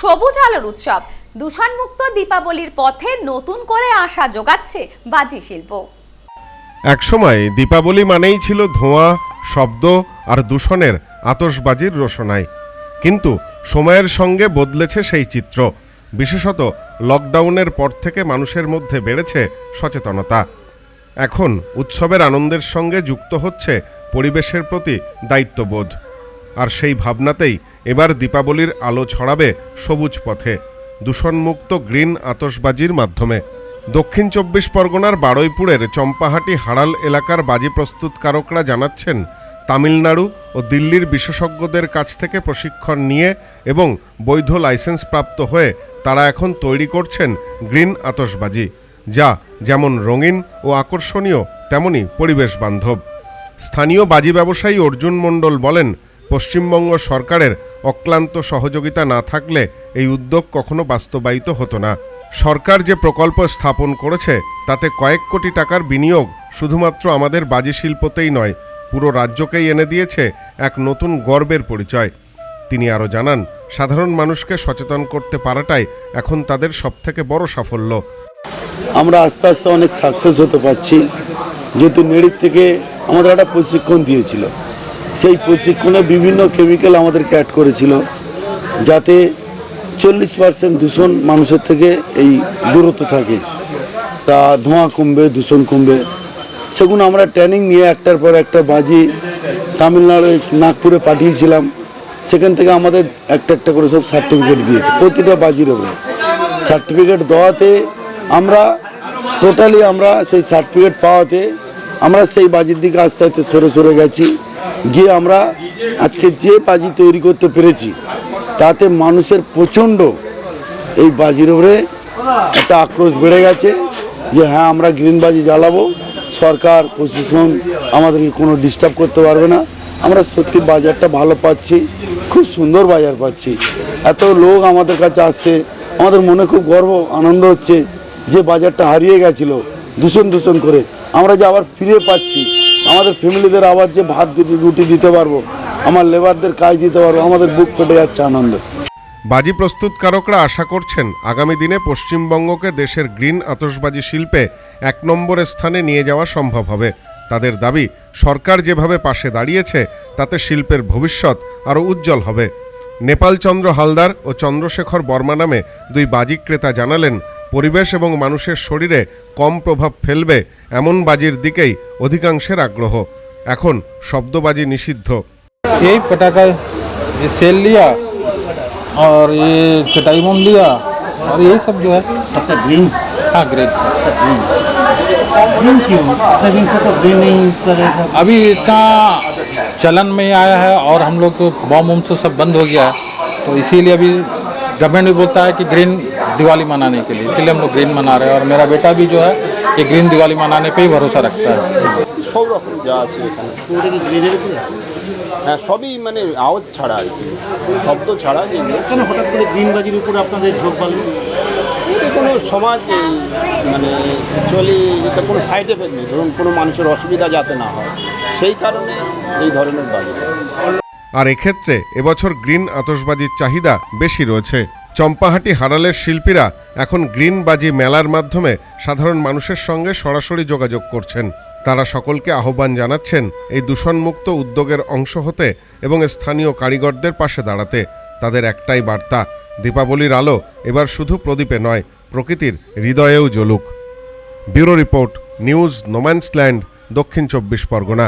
সবুজ আলোর উৎসব। দূষণমুক্ত দীপাবলির পথে নতুন করে আশা যোগাচ্ছে বাজি শিল্প। একসময় দীপাবলি মানেই ছিল ধোঁয়া, শব্দ আর দূষণের আতসবাজির রোশনাই। কিন্তু সময়ের সঙ্গে বদলেছে সেই চিত্র। বিশেষত লকডাউনের পর থেকে মানুষের মধ্যে বেড়েছে সচেতনতা। এখন উৎসবের আনন্দের সঙ্গে যুক্ত হচ্ছে পরিবেশের প্রতি দায়িত্ববোধ। আর সেই ভাবনাতেই এবার দীপাবলির আলো ছড়াবে সবুজ পথে, দূষণমুক্ত গ্রিন আতসবাজির মাধ্যমে। দক্ষিণ চব্বিশ পরগনার বারুইপুরের চম্পাহাটি হাড়াল এলাকার বাজি প্রস্তুতকারকরা জানাচ্ছেন, তামিলনাড়ু ও দিল্লির বিশেষজ্ঞদের কাছ থেকে প্রশিক্ষণ নিয়ে এবং বৈধ লাইসেন্স প্রাপ্ত হয়ে তারা এখন তৈরি করছেন গ্রিন আতসবাজি যা যেমন রঙিন ও আকর্ষণীয়, তেমনি পরিবেশ বান্ধব। স্থানীয় বাজি ব্যবসায়ী অর্জুন মণ্ডল বলেন পশ্চিমবঙ্গ সরকারের অক্লান্ত সহযোগিতা না থাকলে এই উদ্যোগ কখনো বাস্তবায়িত হতো না। সরকার যে প্রকল্প স্থাপন করেছে, তাতে কয়েক কোটি টাকার বিনিয়োগ শুধুমাত্র আমাদের বাজি শিল্পতেই নয়, পুরো রাজ্যকেই এনে দিয়েছে এক নতুন গর্বের পরিচয়। তিনি আরও জানান, সাধারণ মানুষকে সচেতন করতে পারাটাই এখন তাদের সবথেকে বড় সাফল্য। আমরা আস্তে আস্তে অনেক সাকসেস হতে পারছি। যেহেতু নেড়ির থেকে আমাদের একটা প্রশিক্ষণ দিয়েছিল। সেই প্রশিক্ষণে বিভিন্ন কেমিক্যাল আমাদেরকে অ্যাড করেছিল, যাতে চল্লিশ পার্সেন্ট দূষণ মানুষের থেকে এই দূরত্ব থাকে। তা ধোঁয়া কমবে, দূষণ কমবে। সেগুলো আমরা ট্রেনিং নিয়ে একটার পর একটা বাজি তামিলনাড়ু, নাগপুরে পাঠিয়েছিলাম। সেখান থেকে আমাদের একটা একটা করে সব সার্টিফিকেট দিয়েছে, প্রতিটা বাজির ওপরে। সার্টিফিকেট দেওয়াতে আমরা টোটালি আমরা সেই সার্টিফিকেট পাওয়াতে আমরা সেই বাজির দিকে আস্তে আস্তে সরে সরে গেছি। গিয়ে আমরা আজকে যে বাজি তৈরি করতে পেরেছি, তাতে মানুষের প্রচণ্ড এই বাজির উপরে একটা আক্রোশ বেড়ে গেছে যে হ্যাঁ আমরা গ্রিন বাজি জ্বালাবো, সরকার, প্রশাসন আমাদেরকে কোনো ডিস্টার্ব করতে পারবে না। আমরা সত্যি বাজারটা ভালো পাচ্ছি, খুব সুন্দর বাজার পাচ্ছি। এত লোক আমাদের কাছে আসছে, আমাদের মনে খুব গর্ব, আনন্দ হচ্ছে যে বাজারটা হারিয়ে গেছিল, দূষণ দূষণ করে। আমরা যে আবার ফিরে পাচ্ছি আমাদের ফ্যামিলিদের আবার যে ভাত রুটি দিতে পারব, আমার লেবারদের কাজ দিতে পারব, আমাদের বুক ফেটে যাচ্ছে আনন্দ। বাজি প্রস্তুতকারকরা আশা করছেন আগামী দিনে পশ্চিমবঙ্গকে দেশের গ্রিন আতশবাজি শিল্পে এক নম্বরের স্থানে নিয়ে যাওয়া সম্ভব হবে। তাদের দাবি, সরকার যেভাবে পাশে দাঁড়িয়েছে, তাতে শিল্পের ভবিষ্যৎ আরও উজ্জ্বল হবে। নেপালচন্দ্র হালদার ও চন্দ্রশেখর বর্মা নামে দুই বাজি ক্রেতা জানালেন পরিবেশ এবং মানুষের শরীরে কম প্রভাব ফেলবে এমন বাজির দিকেই অধিকাংশের আগ্রহ এখন শব্দবাজি নিষিদ্ধ यही पटाखा ये सेल लिया और ये चटाई मोम लिया और यही सब जो है सबका ग्रीन हाँ ग्रेट ग्रीन क्यों इतने दिन से तो ग्रीन नहीं यूज कर रहे थे अभी इसका चलन में आया है और हम लोग को बॉम वम से सब बंद हो गया है तो इसीलिए अभी गवर्नमेंट भी बोलता है कि ग्रीन दिवाली मनाने के लिए इसीलिए हम लोग ग्रीन मना रहे हैं और मेरा बेटा भी जो है ये ग्रीन दिवाली मनाने पे ही भरोसा रखता है সব রকম যা আছে এখানে ওটা কি গ্রিনের উপরে হ্যাঁ সবই মানে আওয়াজ ছাড়া আর কি শব্দ ছাড়া যেগুলো কেন হঠাৎ করে গ্রিন বাজির উপরে আপনাদের ঝোঁক বাড়লো এতে কোনো সমাজ এই মানে অ্যাকচুয়ালি এতে কোনো সাইড এফেক্ট নেই ধরুন কোনো মানুষের অসুবিধা যাতে না হয় সেই কারণে এই ধরনের বাজি আর এক্ষেত্রে এবছর গ্রিন আতশবাজির চাহিদা বেশি রয়েছে। চম্পাহাটি হারালের শিল্পীরা এখন গ্রিন বাজি মেলার মাধ্যমে সাধারণ মানুষের সঙ্গে সরাসরি যোগাযোগ করছেন। তারা সকলকে আহ্বান জানাচ্ছেন এই দূষণমুক্ত উদ্যোগের অংশ হতে এবং স্থানীয় কারিগরদের পাশে দাঁড়াতে। তাদের একটাই বার্তা, দীপাবলির আলো এবার শুধু প্রদীপে নয়, প্রকৃতির হৃদয়েও জ্বলুক। Bureau report, news, no man's land, দক্ষিণ চব্বিশ পরগনা।